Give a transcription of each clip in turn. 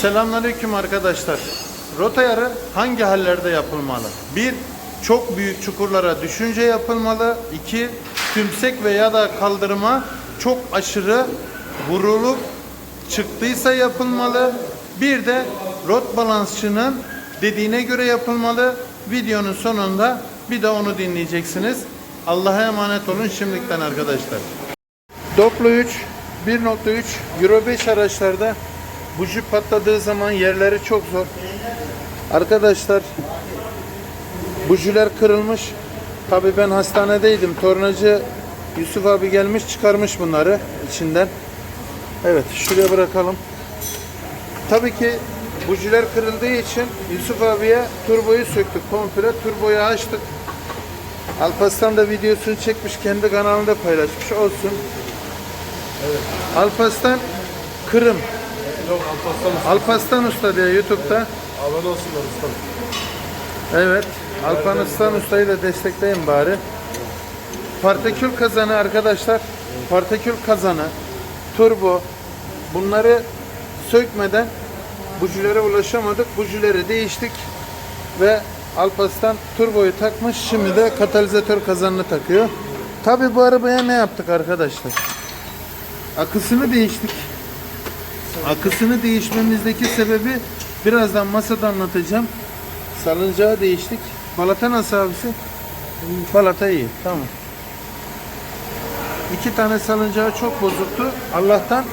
Selamünaleyküm arkadaşlar. Rota yarı hangi hallerde yapılmalı? 1. Çok büyük çukurlara düşünce yapılmalı. 2. Tümsek veya da kaldırıma çok aşırı vurulup çıktıysa yapılmalı. Bir de rot balansçının dediğine göre yapılmalı. Videonun sonunda bir de onu dinleyeceksiniz. Allah'a emanet olun şimdilikten arkadaşlar. Doplo 3, 1.3, Euro 5 araçlarda buji patladığı zaman yerleri çok zor. Arkadaşlar bujiler kırılmış. Tabii ben hastanedeydim. Tornacı Yusuf abi gelmiş çıkarmış bunları içinden. Evet şuraya bırakalım. Tabii ki bujiler kırıldığı için Yusuf abiye turboyu söktük komple. Turboyu açtık. Alparslan da videosunu çekmiş kendi kanalında paylaşmış olsun. Alparslan Kırım. Yok Alparslan Alparslan Usta diye YouTube'da. Abone olsunlar ustam. Evet. Alparslan Usta'yı da destekleyin bari. Partikül kazanı arkadaşlar. Partikül kazanı, turbo bunları sökmeden bujilere ulaşamadık. Bujileri değiştik ve Alparslan turboyu takmış. Şimdi de katalizatör kazanını takıyor. Tabi bu arabaya ne yaptık arkadaşlar? Akısını değiştik. Akısını değişmemizdeki sebebi birazdan masada anlatacağım. Salıncağı değiştik. Balata nasıl abisi? Balata iyi. Tamam. İki tane salıncağı çok bozuktu. Allah'tan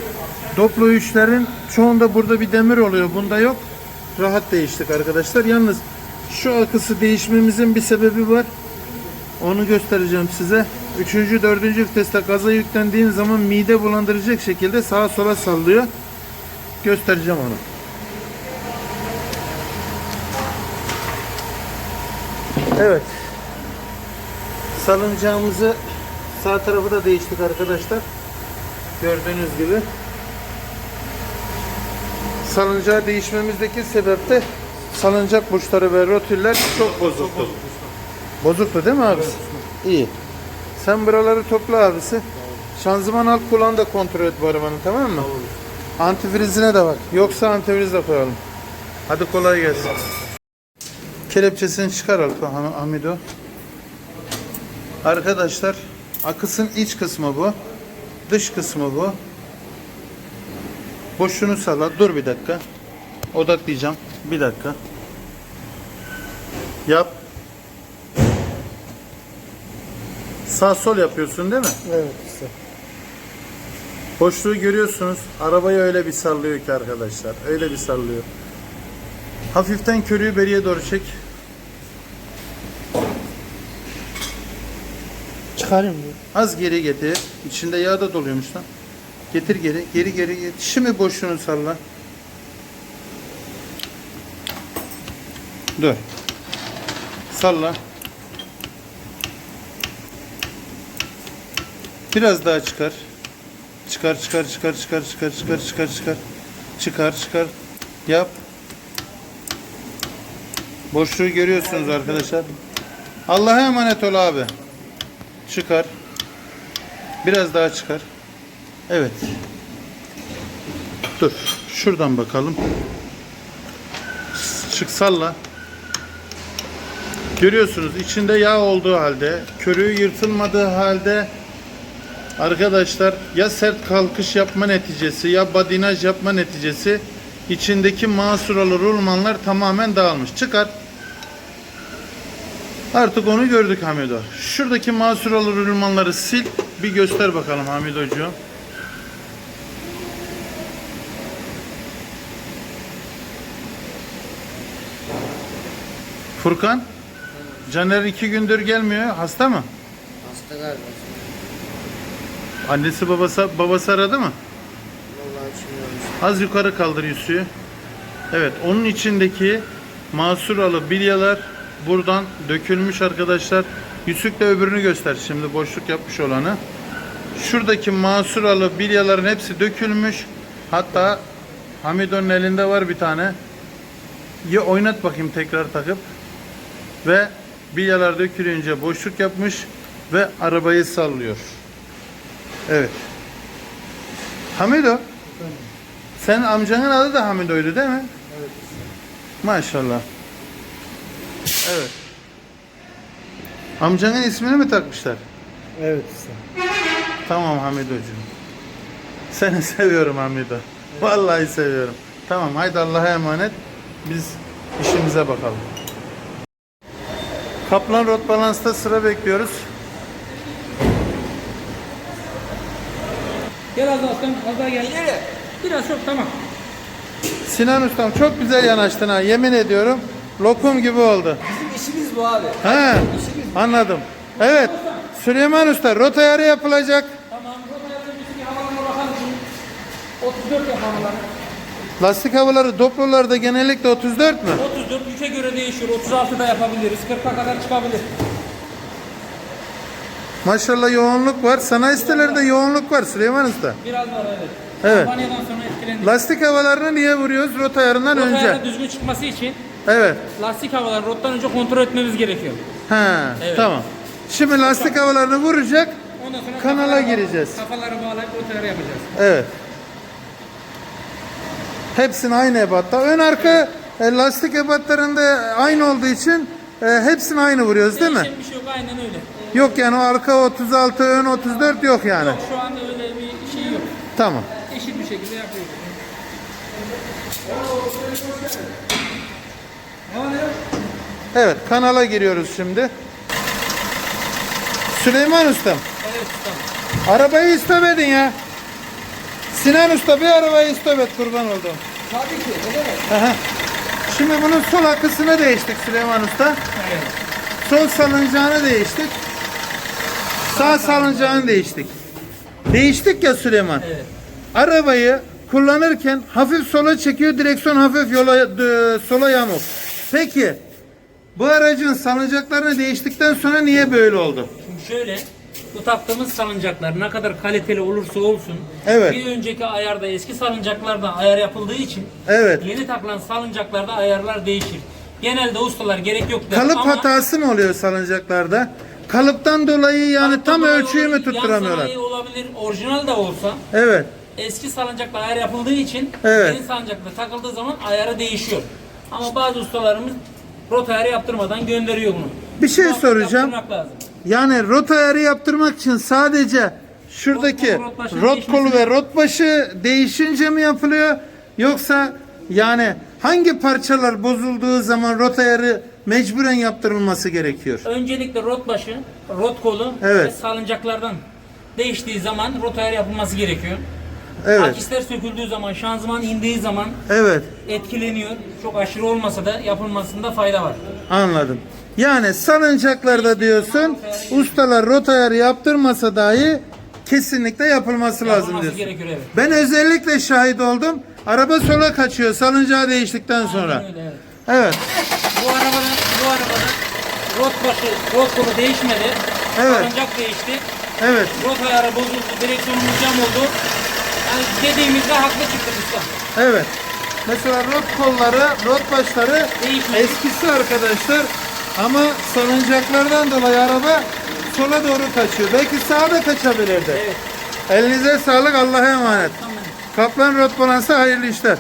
Doplo 3'lerin çoğunda burada bir demir oluyor. Bunda yok. Rahat değiştik arkadaşlar. Yalnız şu akısı değişmemizin bir sebebi var. Onu göstereceğim size. Üçüncü, dördüncü viteste gaza yüklendiğin zaman mide bulandıracak şekilde sağa sola sallıyor. Göstereceğim onu. Evet. Salıncağımızı sağ tarafı da değiştik arkadaşlar. Gördüğünüz gibi. Salıncağı değişmemizdeki sebep de salıncak burçları ve rotiller çok bozuktu. Bozuktu değil mi abi? İyi. Sen buraları topla abisi. Şanzıman alt kulağını da kontrol et bu arabanın tamam mı? Antifrizine de bak. Yoksa antifriz de koyalım. Hadi kolay gelsin. Kelepçesini çıkar Hamido. Arkadaşlar akısın iç kısmı bu. Dış kısmı bu. Boşunu salla. Dur bir dakika. Odaklayacağım. Bir dakika. Yap. Sağ sol yapıyorsun değil mi? Evet usta. Boşluğu görüyorsunuz. Arabayı öyle bir sallıyor ki arkadaşlar. Öyle bir sallıyor. Hafiften körüğü beriye doğru çek. Çıkarayım diyor. Az geri getir. İçinde yağ da doluyormuş lan. Getir geri. Geri geri getir. Şimdi boşluğunu salla. Dur. Salla. Biraz daha çıkar. Çıkar çıkar çıkar çıkar çıkar çıkar çıkar çıkar. Çıkar çıkar. Yap. Boşluğu görüyorsunuz arkadaşlar. Allah'a emanet ol abi. Çıkar. Biraz daha çıkar. Evet. Dur. Şuradan bakalım. Çık salla. Görüyorsunuz içinde yağ olduğu halde, körüğü yırtılmadığı halde arkadaşlar ya sert kalkış yapma neticesi ya badinaj yapma neticesi içindeki masuralı rulmanlar tamamen dağılmış. Çıkar. Artık onu gördük Hamido. Şuradaki masuralı rulmanları sil. Bir göster bakalım Hamidocuğum. Furkan. Caner iki gündür gelmiyor. Hasta mı? Hasta galiba. Annesi babası babası aradı mı? Vallahi bilmiyorum. Az yukarı kaldır Yusuf'u. Evet, onun içindeki masuralı bilyalar buradan dökülmüş arkadaşlar. De öbürünü göster şimdi boşluk yapmış olanı. Şuradaki masuralı bilyaların hepsi dökülmüş. Hatta Hamido'nun elinde var bir tane. Ya oynat bakayım tekrar takıp. Ve bilyalar dökülünce boşluk yapmış ve arabayı sallıyor. Evet. Hamido Sen amcanın adı da Hamido'ydu değil mi? Evet. Maşallah. Evet. Amcanın ismini mi takmışlar? Evet usta. Tamam Hamido'cum. Seni seviyorum Hamido. Vallahi seviyorum. Tamam haydi Allah'a emanet. Biz işimize bakalım. Kaplan Rot Balans'ta sıra bekliyoruz. Gel az daha ustam, az daha gel. Biraz çok tamam. Sinan Ustam çok güzel yanaştın ha yemin ediyorum. Lokum gibi oldu. Bizim işimiz bu abi. He, anladım. Evet. Süleyman Usta rota ayarı yapılacak. Tamam. Rota yaptığımız havalarına bakalım. 34 yapamalar. Lastik havaları Doblo'larda genellikle 34 mü? 34 3'e göre değişiyor. 36 da yapabiliriz. 40'a kadar çıkabilir. Maşallah yoğunluk var. Sanayi sitelerinde yoğunluk var Süleyman Usta. Biraz var evet. Evet. Kampanyadan sonra etkilendik. Lastik havalarını niye vuruyoruz? Rota ayarından Rota önce. ayarı düzgün çıkması için Evet. lastik havaları rottan önce kontrol etmemiz gerekiyor. Ha, Evet. tamam. Şimdi lastik havalarını vuracak. Ondan sonra Kanala kafaları- gireceğiz. Kafaları bağlayıp rota ayarı yapacağız. Evet. Hepsini aynı ebatta. Ön arka e, lastik ebatlarında aynı olduğu için e, hepsini aynı vuruyoruz değil mi? Değişen bir şey yok yani o arka 36, ön 34 yok yani. Yok şu anda öyle bir şey yok. Tamam. Eşit bir şekilde yapıyoruz. Evet kanala giriyoruz şimdi. Süleyman Ustam. Evet ustam. Arabayı istop edin ya. Sinan Usta bir arabayı istop et kurban oldum. Tabii ki. Ne demek? Aha. Şimdi bunun sol akısını değiştik Süleyman Usta. Evet. Sol salıncağını değiştik. Sağ salıncağını değiştik. Değiştik ya Süleyman. Evet. Arabayı kullanırken hafif sola çekiyor, direksiyon hafif yola d- sola yamuk. Peki bu aracın salıncaklarını değiştikten sonra niye böyle oldu? Şimdi şöyle bu taktığımız salıncaklar ne kadar kaliteli olursa olsun Evet. bir önceki ayarda eski salıncaklarda ayar yapıldığı için Evet. yeni takılan salıncaklarda ayarlar değişir. Genelde ustalar gerek yok der Kalıp ama hatası mı oluyor salıncaklarda? Kalıptan dolayı yani kalıptan tam dolayı ölçüyü mü olabilir, tutturamıyorlar? Yan sanayi olabilir, orijinal da olsa Evet. eski salıncakla ayar yapıldığı için Evet. yeni salıncakla takıldığı zaman ayarı değişiyor. Ama bazı ustalarımız rota ayarı yaptırmadan gönderiyor bunu. Bir şey Bunu soracağım. yaptırmak lazım. Yani rot ayarı yaptırmak için sadece şuradaki Rot kolu, rot başı rot kolu değişmesi- ve rot başı değişince mi yapılıyor? Yoksa yani hangi parçalar bozulduğu zaman rot ayarı mecburen yaptırılması gerekiyor? Öncelikle rot başı, rot kolu Evet. ve salıncaklardan değiştiği zaman rot ayarı yapılması gerekiyor. Evet. Akisler söküldüğü zaman, şanzıman indiği zaman Evet. etkileniyor. Çok aşırı olmasa da yapılmasında fayda var. Anladım. Yani salıncaklarda diyorsun ustalar rot ayarı yaptırmasa dahi kesinlikle yapılması lazım Yapılması diyorsun. gerekiyor evet. Ben özellikle şahit oldum. Araba sola kaçıyor salıncağı değiştikten sonra. Öyle, evet. Evet. Bu arabada, bu arabada rot başı, rot kolu değişmedi. Evet. Salıncak değişti. Evet. Rot ayarı bozuldu, direksiyonumuz cam oldu. Yani dediğimizde haklı çıktık usta. Evet. Mesela rot kolları, rot başları Değişmedi. eskisi arkadaşlar. Ama salıncaklardan dolayı araba sola doğru kaçıyor. Belki sağa da kaçabilirdi. Evet. Elinize sağlık Allah'a emanet. Tamam. Kaplan Rot Balans'a hayırlı işler.